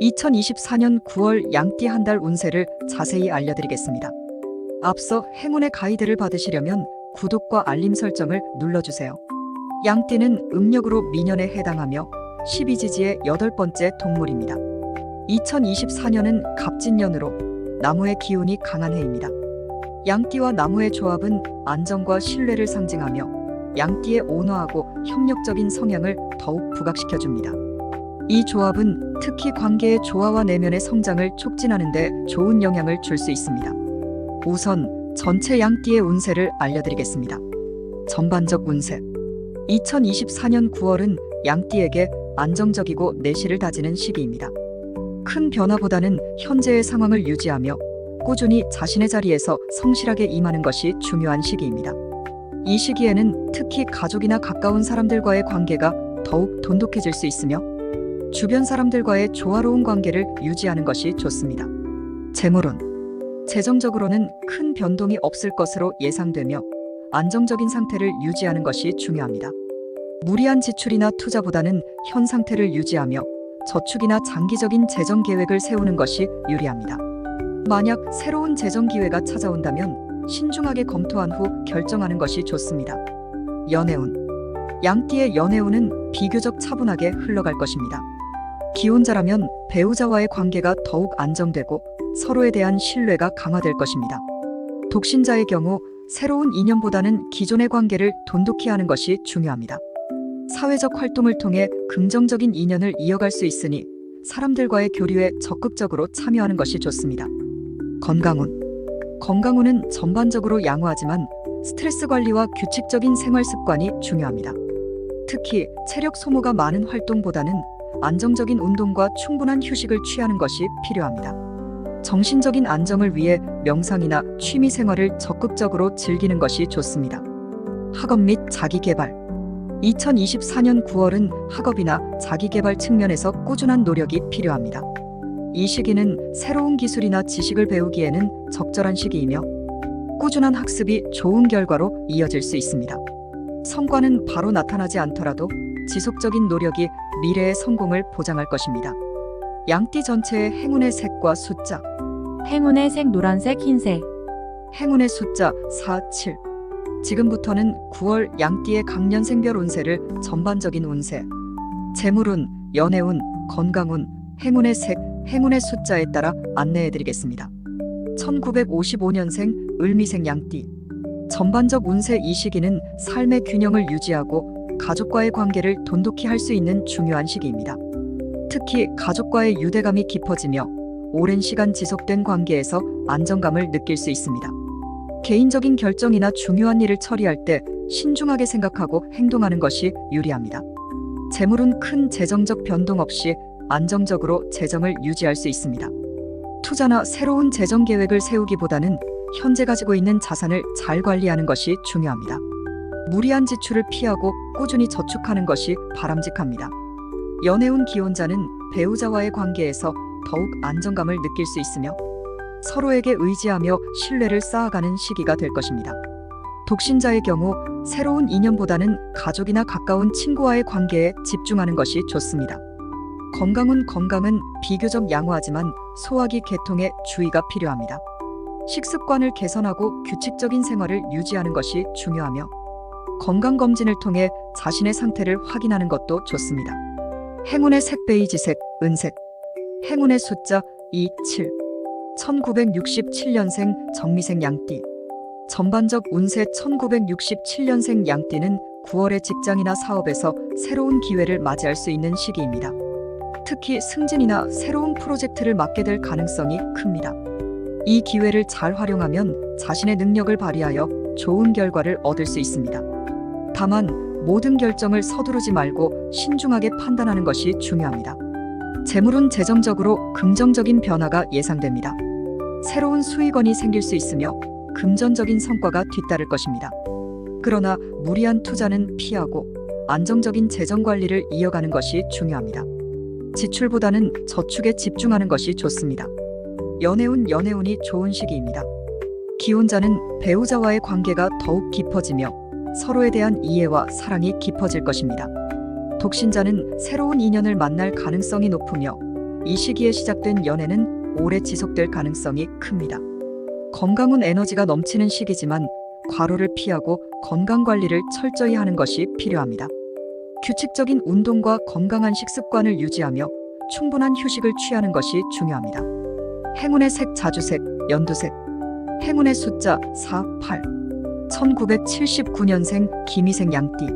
2024년 9월 양띠 한 달 운세를 자세히 알려드리겠습니다. 앞서 행운의 가이드를 받으시려면 구독과 알림 설정을 눌러주세요. 양띠는 음력으로 미년에 해당하며 12지지의 여덟 번째 동물입니다. 2024년은 갑진년으로 나무의 기운이 강한 해입니다. 양띠와 나무의 조합은 안정과 신뢰를 상징하며 양띠의 온화하고 협력적인 성향을 더욱 부각시켜줍니다. 이 조합은 특히 관계의 조화와 내면의 성장을 촉진하는 데 좋은 영향을 줄 수 있습니다. 우선 전체 양띠의 운세를 알려드리겠습니다. 전반적 운세 2024년 9월은 양띠에게 안정적이고 내실을 다지는 시기입니다. 큰 변화보다는 현재의 상황을 유지하며 꾸준히 자신의 자리에서 성실하게 임하는 것이 중요한 시기입니다. 이 시기에는 특히 가족이나 가까운 사람들과의 관계가 더욱 돈독해질 수 있으며 주변 사람들과의 조화로운 관계를 유지하는 것이 좋습니다. 재물운 재정적으로는 큰 변동이 없을 것으로 예상되며 안정적인 상태를 유지하는 것이 중요합니다. 무리한 지출이나 투자보다는 현 상태를 유지하며 저축이나 장기적인 재정 계획을 세우는 것이 유리합니다. 만약 새로운 재정 기회가 찾아온다면 신중하게 검토한 후 결정하는 것이 좋습니다. 연애운 양띠의 연애운은 비교적 차분하게 흘러갈 것입니다. 기혼자라면 배우자와의 관계가 더욱 안정되고 서로에 대한 신뢰가 강화될 것입니다. 독신자의 경우 새로운 인연보다는 기존의 관계를 돈독히 하는 것이 중요합니다. 사회적 활동을 통해 긍정적인 인연을 이어갈 수 있으니 사람들과의 교류에 적극적으로 참여하는 것이 좋습니다. 건강운 건강운은 전반적으로 양호하지만 스트레스 관리와 규칙적인 생활 습관이 중요합니다. 특히 체력 소모가 많은 활동보다는 안정적인 운동과 충분한 휴식을 취하는 것이 필요합니다. 정신적인 안정을 위해 명상이나 취미 생활을 적극적으로 즐기는 것이 좋습니다. 학업 및 자기 개발 2024년 9월은 학업이나 자기 개발 측면에서 꾸준한 노력이 필요합니다. 이 시기는 새로운 기술이나 지식을 배우기에는 적절한 시기이며 꾸준한 학습이 좋은 결과로 이어질 수 있습니다. 성과는 바로 나타나지 않더라도 지속적인 노력이 미래의 성공을 보장할 것입니다. 양띠 전체의 행운의 색과 숫자, 행운의 색 노란색 흰색 행운의 숫자 4, 7. 지금부터는 9월 양띠의 강년생별 운세를 전반적인 운세, 재물운, 연애운, 건강운, 행운의 색, 행운의 숫자에 따라 안내해 드리겠습니다. 1955년생 을미생 양띠. 전반적 운세 이 시기는 삶의 균형을 유지하고 가족과의 관계를 돈독히 할 수 있는 중요한 시기입니다. 특히 가족과의 유대감이 깊어지며 오랜 시간 지속된 관계에서 안정감을 느낄 수 있습니다. 개인적인 결정이나 중요한 일을 처리할 때 신중하게 생각하고 행동하는 것이 유리합니다. 재물은 큰 재정적 변동 없이 안정적으로 재정을 유지할 수 있습니다. 투자나 새로운 재정 계획을 세우기보다는 현재 가지고 있는 자산을 잘 관리하는 것이 중요합니다. 무리한 지출을 피하고 꾸준히 저축하는 것이 바람직합니다. 연애운 기혼자는 배우자와의 관계에서 더욱 안정감을 느낄 수 있으며 서로에게 의지하며 신뢰를 쌓아가는 시기가 될 것입니다. 독신자의 경우 새로운 인연보다는 가족이나 가까운 친구와의 관계에 집중하는 것이 좋습니다. 건강은 건강은 비교적 양호하지만 소화기 개통에 주의가 필요합니다. 식습관을 개선하고 규칙적인 생활을 유지하는 것이 중요하며 건강검진을 통해 자신의 상태를 확인하는 것도 좋습니다. 행운의 색 베이지색, 은색. 행운의 숫자 2, 7. 1967년생 정미생 양띠. 전반적 운세 1967년생 양띠는 9월의 직장이나 사업에서 새로운 기회를 맞이할 수 있는 시기입니다. 특히 승진이나 새로운 프로젝트를 맡게 될 가능성이 큽니다. 이 기회를 잘 활용하면 자신의 능력을 발휘하여 좋은 결과를 얻을 수 있습니다. 다만 모든 결정을 서두르지 말고 신중하게 판단하는 것이 중요합니다. 재물은 재정적으로 긍정적인 변화가 예상됩니다. 새로운 수익원이 생길 수 있으며 금전적인 성과가 뒤따를 것입니다. 그러나 무리한 투자는 피하고 안정적인 재정 관리를 이어가는 것이 중요합니다. 지출보다는 저축에 집중하는 것이 좋습니다. 연애운 연애운이 좋은 시기입니다. 기혼자는 배우자와의 관계가 더욱 깊어지며 서로에 대한 이해와 사랑이 깊어질 것입니다. 독신자는 새로운 인연을 만날 가능성이 높으며 이 시기에 시작된 연애는 오래 지속될 가능성이 큽니다. 건강은 에너지가 넘치는 시기지만 과로를 피하고 건강 관리를 철저히 하는 것이 필요합니다. 규칙적인 운동과 건강한 식습관을 유지하며 충분한 휴식을 취하는 것이 중요합니다. 행운의 색 자주색, 연두색. 행운의 숫자 4, 8. 1979년생 김희생 양띠.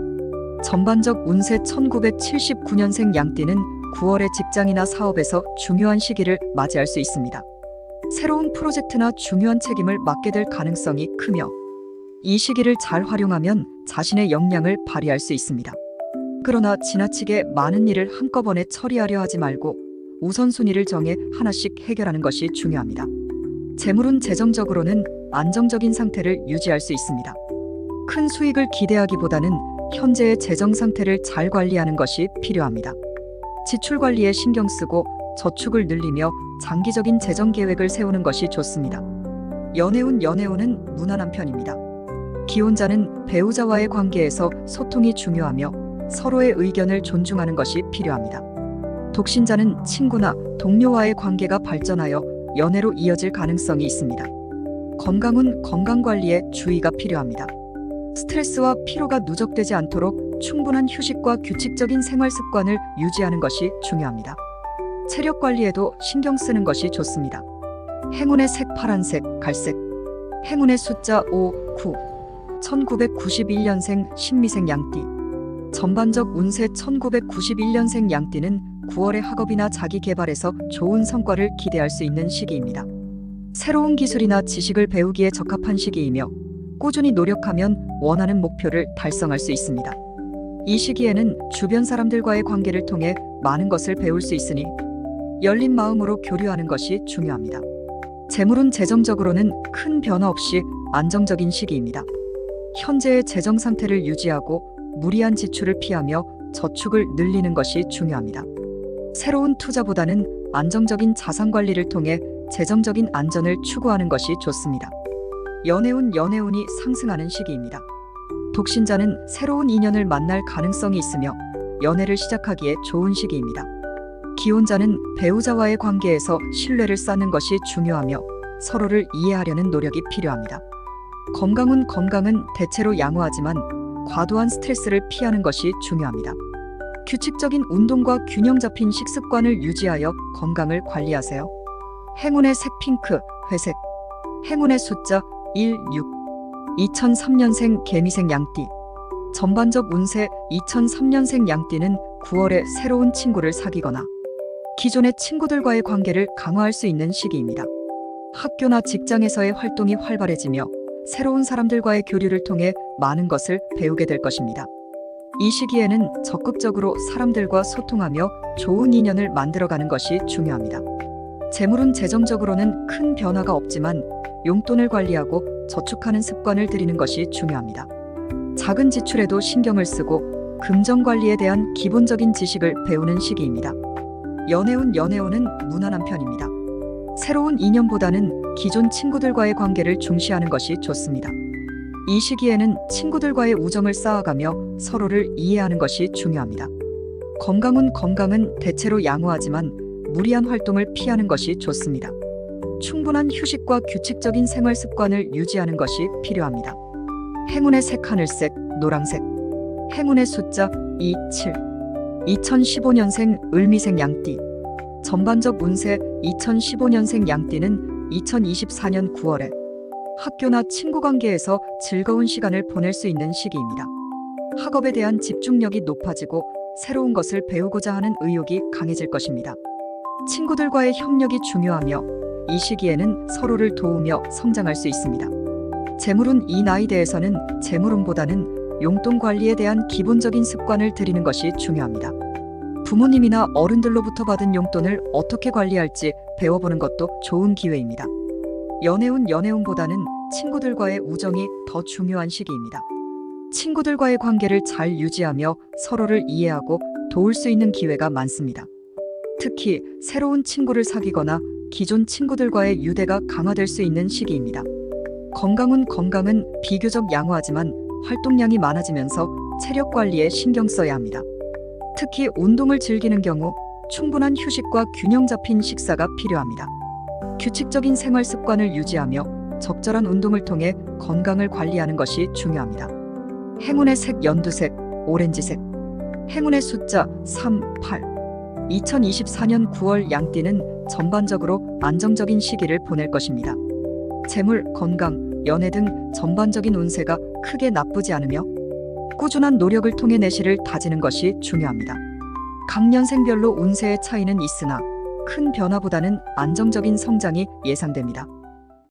전반적 운세 1979년생 양띠는 9월에 직장이나 사업에서 중요한 시기를 맞이할 수 있습니다. 새로운 프로젝트나 중요한 책임을 맡게 될 가능성이 크며 이 시기를 잘 활용하면 자신의 역량을 발휘할 수 있습니다. 그러나 지나치게 많은 일을 한꺼번에 처리하려 하지 말고 우선순위를 정해 하나씩 해결하는 것이 중요합니다. 재물은 재정적으로는 안정적인 상태를 유지할 수 있습니다. 큰 수익을 기대하기보다는 현재의 재정 상태를 잘 관리하는 것이 필요합니다. 지출 관리에 신경 쓰고 저축을 늘리며 장기적인 재정 계획을 세우는 것이 좋습니다. 연애운 연애운은 무난한 편입니다. 기혼자는 배우자와의 관계에서 소통이 중요하며 서로의 의견을 존중하는 것이 필요합니다. 독신자는 친구나 동료와의 관계가 발전하여 연애로 이어질 가능성이 있습니다. 건강은 건강 관리에 주의가 필요합니다. 스트레스와 피로가 누적되지 않도록 충분한 휴식과 규칙적인 생활 습관을 유지하는 것이 중요합니다. 체력 관리에도 신경 쓰는 것이 좋습니다. 행운의 색 파란색, 갈색. 행운의 숫자 5, 9. 1991년생 신미생 양띠. 전반적 운세 1991년생 양띠는 9월의 학업이나 자기 개발에서 좋은 성과를 기대할 수 있는 시기입니다. 새로운 기술이나 지식을 배우기에 적합한 시기이며 꾸준히 노력하면 원하는 목표를 달성할 수 있습니다. 이 시기에는 주변 사람들과의 관계를 통해 많은 것을 배울 수 있으니 열린 마음으로 교류하는 것이 중요합니다. 재물은 재정적으로는 큰 변화 없이 안정적인 시기입니다. 현재의 재정 상태를 유지하고 무리한 지출을 피하며 저축을 늘리는 것이 중요합니다. 새로운 투자보다는 안정적인 자산 관리를 통해 재정적인 안전을 추구하는 것이 좋습니다. 연애운 연애운이 상승하는 시기입니다. 독신자는 새로운 인연을 만날 가능성이 있으며 연애를 시작하기에 좋은 시기입니다. 기혼자는 배우자와의 관계에서 신뢰를 쌓는 것이 중요하며 서로를 이해하려는 노력이 필요합니다. 건강은 건강은 대체로 양호하지만 과도한 스트레스를 피하는 것이 중요합니다. 규칙적인 운동과 균형 잡힌 식습관을 유지하여 건강을 관리하세요. 행운의 색 핑크, 회색. 행운의 숫자 1, 6. 2003년생 개미생 양띠. 전반적 운세 2003년생 양띠는 9월에 새로운 친구를 사귀거나 기존의 친구들과의 관계를 강화할 수 있는 시기입니다. 학교나 직장에서의 활동이 활발해지며 새로운 사람들과의 교류를 통해 많은 것을 배우게 될 것입니다. 이 시기에는 적극적으로 사람들과 소통하며 좋은 인연을 만들어가는 것이 중요합니다. 재물은 재정적으로는 큰 변화가 없지만 용돈을 관리하고 저축하는 습관을 들이는 것이 중요합니다. 작은 지출에도 신경을 쓰고 금전 관리에 대한 기본적인 지식을 배우는 시기입니다. 연애운 연애운은 무난한 편입니다. 새로운 인연보다는 기존 친구들과의 관계를 중시하는 것이 좋습니다. 이 시기에는 친구들과의 우정을 쌓아가며 서로를 이해하는 것이 중요합니다. 건강은 건강은 대체로 양호하지만 무리한 활동을 피하는 것이 좋습니다. 충분한 휴식과 규칙적인 생활 습관을 유지하는 것이 필요합니다. 행운의 색 하늘색, 노랑색. 행운의 숫자 2, 7. 2015년생 을미생 양띠. 전반적 운세 2015년생 양띠는 2024년 9월에 학교나 친구 관계에서 즐거운 시간을 보낼 수 있는 시기입니다. 학업에 대한 집중력이 높아지고 새로운 것을 배우고자 하는 의욕이 강해질 것입니다. 친구들과의 협력이 중요하며 이 시기에는 서로를 도우며 성장할 수 있습니다. 재물운 이 나이대에서는 재물운보다는 용돈 관리에 대한 기본적인 습관을 들이는 것이 중요합니다. 부모님이나 어른들로부터 받은 용돈을 어떻게 관리할지 배워보는 것도 좋은 기회입니다. 연애운 연애운보다는 친구들과의 우정이 더 중요한 시기입니다. 친구들과의 관계를 잘 유지하며 서로를 이해하고 도울 수 있는 기회가 많습니다. 특히 새로운 친구를 사귀거나 기존 친구들과의 유대가 강화될 수 있는 시기입니다. 건강은 건강은 비교적 양호하지만 활동량이 많아지면서 체력 관리에 신경 써야 합니다. 특히 운동을 즐기는 경우 충분한 휴식과 균형 잡힌 식사가 필요합니다. 규칙적인 생활 습관을 유지하며 적절한 운동을 통해 건강을 관리하는 것이 중요합니다. 행운의 색 연두색, 오렌지색. 행운의 숫자 3, 8. 2024년 9월 양띠는 전반적으로 안정적인 시기를 보낼 것입니다. 재물, 건강, 연애 등 전반적인 운세가 크게 나쁘지 않으며 꾸준한 노력을 통해 내실을 다지는 것이 중요합니다. 각년생별로 운세의 차이는 있으나 큰 변화보다는 안정적인 성장이 예상됩니다.